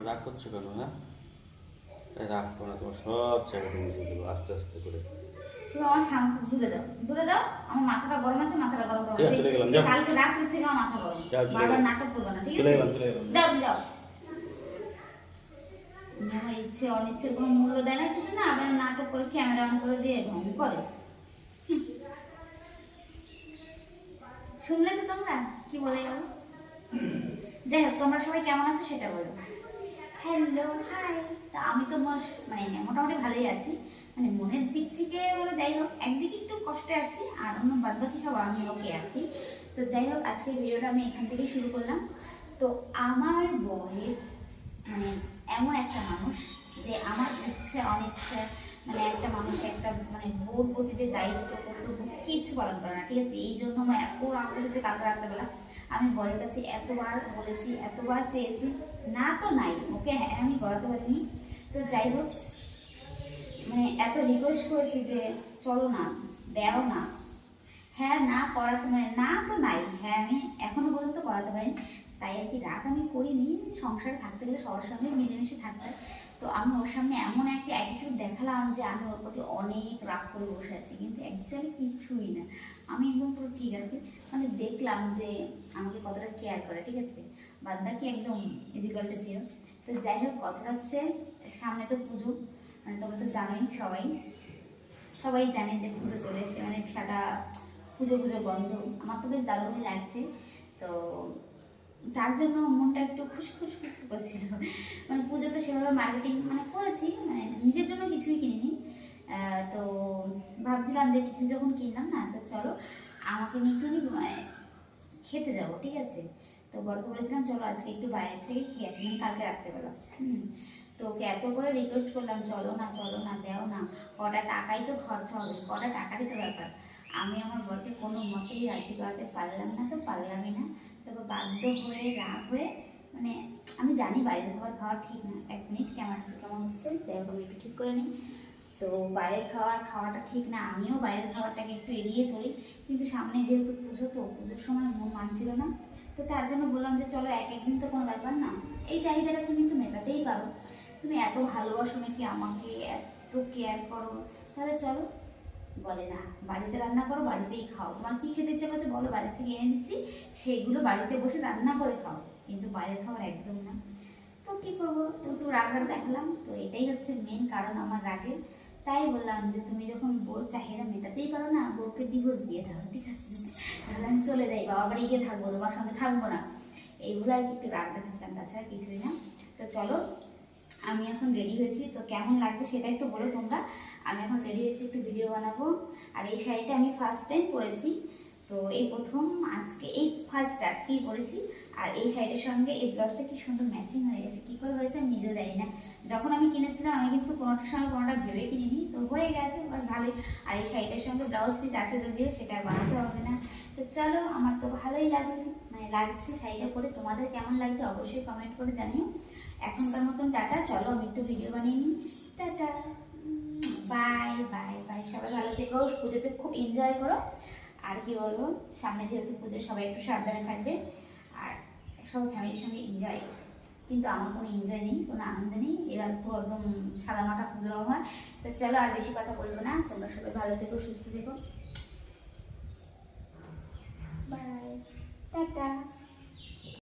রাগ করছ কেন হ্যাঁ? রাগ করো না তোমার সব জায়গাটা মুছে দেবো আস্তে আস্তে করে। তুমি আমার সামনে দূরে যাও দূরে যাও আমার মাথাটা গরম আছে মাথাটা গরম করো। ঠিক আছে, চলে গেলাম, যাও। কালকে রাত্রি থেকে আমার মাথা গরম। বারবার নাটক করব না ঠিক আছে? গেলাম চলে গেলাম। যাও যাও। আমার ইচ্ছে অনিচ্ছের কোনো মূল্য দেয় না কিছু না আবার নাটক করে ক্যামেরা অন করে দিয়ে ঢং করে। শুনলে তো তোমরা কি বলে গেল? যাই হোক তোমরা সবাই কেমন আছো সেটা বলো। হ্যালো হাই তা আমি তো মানে মোটামুটি ভালোই আছি। মানে মনের দিক থেকে বলে যাই হোক, একদিকে একটু কষ্টে আছি, আর অন্য বাদ বাকি সব আমি ওকে আছি। তো যাই হোক, আজকের ভিডিওটা আমি এখান থেকেই শুরু করলাম। তো আমার বয়ের মানে এমন একটা মানুষ যে আমার ইচ্ছে অনিচ্ছে মানে একটা মানুষ, একটা মানে বোর যে দায়িত্ব, কর্তব্য, কিছু পালন করে না, ঠিক আছে? এই জন্য আমার এত রাগ করেছে কালকে রাত্রেবেলা। আমি বরের কাছে এতবার বলেছি, এতবার চেয়েছি, না তো নাই, ওকে হ্যাঁ আমি করাতে পারিনি। তো যাই হোক মানে এত রিকোয়েস্ট করেছি যে চলো না দেও না। হ্যাঁ না করাতে মানে না তো নাই হ্যাঁ আমি এখনও পর্যন্ত করাতে পারিনি। তাই আর কি রাগ আমি করিনি, সংসারে থাকতে গেলে সবার সঙ্গে মিলেমিশে থাকতে। তো আমি ওর সামনে এমন একটা অ্যাটিটিউড দেখালাম যে আমি ওর প্রতি অনেক রাগ করে বসে আছি, কিন্তু অ্যাকচুয়ালি কিছুই না। আমি একদম পুরো ঠিক আছি। মানে দেখলাম যে আমাকে কতটা কেয়ার করে, ঠিক আছে? বাদ বাকি একদম ইজিকাল টু জিরো তো যাই হোক, কথাটা হচ্ছে সামনে তো পুজো মানে তোমরা তো জানোই সবাই। সবাই জানে যে পুজো চলে এসছে মানে সারা পুজো পুজো গন্ধ। আমার তো বেশ দারুণই লাগছে। তো তার জন্য মনটা একটু খুশখুশ খুশ করছিল। মানে পুজো তো সেভাবে মার্কেটিং মানে করেছি মানে নিজের জন্য কিছুই কিনিনি। তো ভাবছিলাম যে কিছু যখন কিনলাম না, তো চলো আমাকে নিয়ে একটু মানে খেতে যাব, ঠিক আছে? তো বরকে বলেছিলাম, চলো আজকে একটু বাইরে থেকে খেয়ে আসি। মানে কালকে রাত্রেবেলা। হুম। তো ওকে এত করে রিকোয়েস্ট করলাম, চলো না চলো না, দেও না। কটা টাকাই তো খরচা হবে, কটা টাকারই তো ব্যাপার। আমি আমার বরকে কোনো মতেই রাজি করাতে পারলাম না তো পারলামই না। তবে বাধ্য হয়ে, রাগ হয়ে মানে আমি জানি বাইরের খাবার খাওয়া ঠিক না। এক মিনিট কেমন কেমন হচ্ছে? যাই হোক আমি একটু ঠিক করে নিই। তো বাইরের খাবার খাওয়াটা ঠিক না, আমিও বাইরের খাবারটাকে একটু এড়িয়ে চলি। কিন্তু সামনে যেহেতু পুজো, তো পুজোর সময় মন মানছিল না। তো তার জন্য বললাম যে, চলো এক একদিন তো কোনো ব্যাপার না। এই চাহিদাটা তুমি কিন্তু মেটাতেই পারো। তুমি এত ভালোবাসো নাকি আমাকে? এত কেয়ার করো। তাহলে চলো বলে, না, বাড়িতে রান্না করো, বাড়িতেই খাও। তোমার কি খেতে ইচ্ছে করছে বলো, বাড়ি থেকে এনে দিচ্ছি, সেইগুলো বাড়িতে বসে রান্না করে খাও। কিন্তু বাইরের খাবার একদম না। তো কি করব? তো একটু রাগ রাগ দেখালাম। তো এটাই হচ্ছে মেন কারণ আমার রাগের। তাই বললাম যে, তুমি যখন বউর চাহিদা মেটাতেই পারো না, বউকে ডিভোর্স দিয়ে দাও, ঠিক আছে? আমি চলে যাই বাবা বাড়ি গিয়ে থাকব, তোমার সঙ্গে থাকব না। এইগুলো আর কি একটু রাগ দেখাচ্ছিলাম, তাছাড়া কিছুই না। তো চলো, আমি এখন রেডি হয়েছি। তো কেমন লাগছে সেটা একটু বলো তোমরা। আমি এখন রেডি হয়েছি একটু ভিডিও বানাবো। আর এই শাড়িটা আমি ফার্স্ট টাইম পরেছি। তো এই প্রথম, আজকে, এই ফার্স্ট আজকেই পরেছি। আর এই শাড়িটার সঙ্গে এই ব্লাউজটা কি সুন্দর ম্যাচিং হয়ে গেছে। কী করে হয়েছে আমি নিজেও জানি না। যখন আমি কিনেছিলাম, আমি কিন্তু কোনোটার সঙ্গে কোনোটা ভেবে কিনিনি। তো হয়ে গেছে ভালোই। আর এই শাড়িটার সঙ্গে ব্লাউজ পিস আছে যদিও, সেটা বানাতে হবে না। তো চলো, আমার তো ভালোই লাগে মানে লাগছে শাড়িটা পরে। তোমাদের কেমন লাগছে অবশ্যই কমেন্ট করে জানিও। এখনকার মতন টাটা, চলো আমি একটু ভিডিও বানিয়ে নিই। টাটা! বাই বাই বাই সবাই ভালো থেকো, পুজোতে খুব এনজয় করো। আর কি বলব, সামনে যেহেতু পুজো, সবাই একটু সাবধানে থাকবে। আর সবাই ফ্যামিলির সঙ্গে এনজয় কিন্তু আমার কোনো এনজয় নেই, কোনো আনন্দ নেই। এবার পুরো একদম সাদামাটা পুজো আমার। তো চলো আর বেশি কথা বলব না। তোমরা সবাই ভালো থেকো, সুস্থ থেকো। Bye tata.